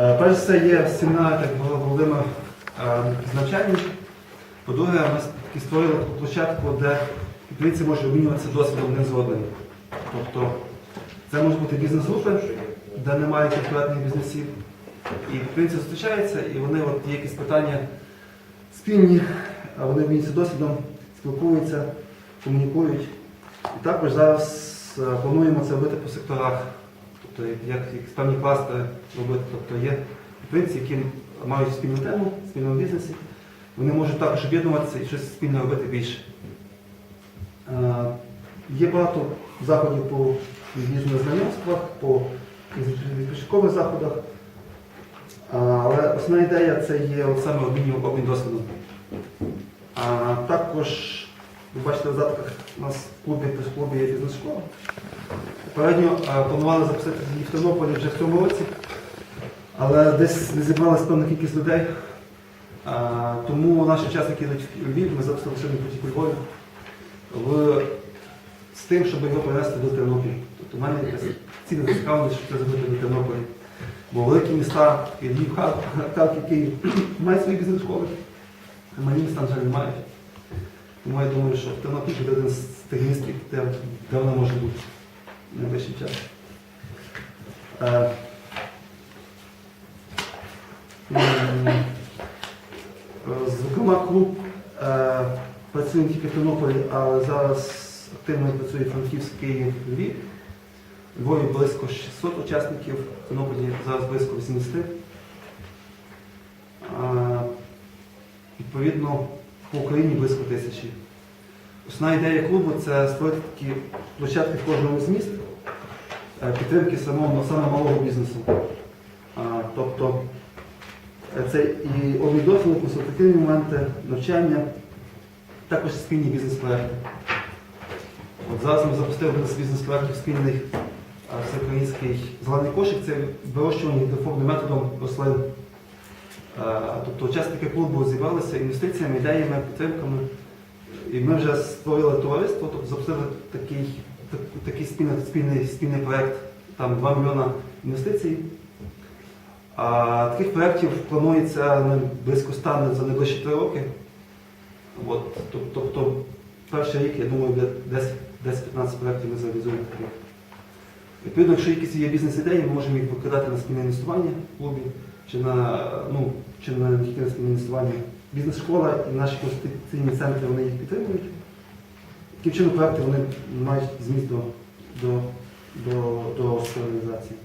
Е, Перш все є як говорив Володимир, е, навчання. По-друге, ми таки створили площадку, де підприємці можуть обмінюватися досвідом один з одним. Тобто це можуть бути бізнес-групи, де немає конкурентних бізнесів. І підприємці зустрічаються, і вони от є якісь питання спільні, вони обмінюються досвідом, спілкуються, комунікують. І також зараз е, плануємо це робити по секторах. Тобто як, як певні кластери робити. Тобто є підприємці, які мають спільну тему, спільному бізнесі. Вони можуть також об'єднуватися і щось спільно робити більше. Е, Є багато заходів по бізнес знайомствах, по відпочинкових заходах. Але основна ідея це є саме обмін, обмін досвідом. А також, ви бачите, в задатках у нас в клубі, в клубі є бізнес-школа. Попередньо планували записати її в Тернополі вже в цьому році, але десь не зібралася певна кількість людей. А, тому наші учасники йдуть в Львів, ми записали сьогодні потік у Львові в, з тим, щоб його перенести до Тернополя. Тобто в мене якась ціна зацікавленість, щоб це зробити до Тернополя. Бо великі міста, Львів, Харків, Київ, мають свої бізнес-школи, а малі міста, на жаль, не мають. Тому я думаю, що Тернопіль буде один з тих міст, де, де вона може бути найближчим часом. Е, м, е, Зокрема, клуб працює не тільки в Тернополі, а зараз активно працює Франківськ, Київ, Львів. Львові близько 600 учасників, в Тернополі зараз близько 80. А, Відповідно, по Україні близько тисячі. Основна ідея клубу це створити такі площадки в кожному з міст е, підтримки самого саме малого бізнесу. Тобто е, це і обмін досвіду, консультативні моменти, навчання, також спільні бізнес-проекти. От зараз ми запустили з бізнес-проєктів спільних всеукраїнський зелений кошик це вирощування гідрофобним методом рослин. Е, Тобто учасники клубу зібралися інвестиціями, ідеями, підтримками. І ми вже створили товариство, тобто запустили такий, такий спільний, спільний, спільний проєкт, там 2 мільйона інвестицій. А таких проєктів планується ну, близько 100 за найближчі 3 роки. От, тоб- тобто перший рік, я думаю, буде 10 10-15 проєктів ми зреалізуємо таких. Відповідно, якщо якісь є бізнес-ідеї, ми можемо їх викладати на спільне інвестування в клубі, чи на, ну, чи на інвестування. Бізнес-школа і наші конституційні центри вони їх підтримують. Таким чином проекти вони мають зміст до, до, до, до реалізації.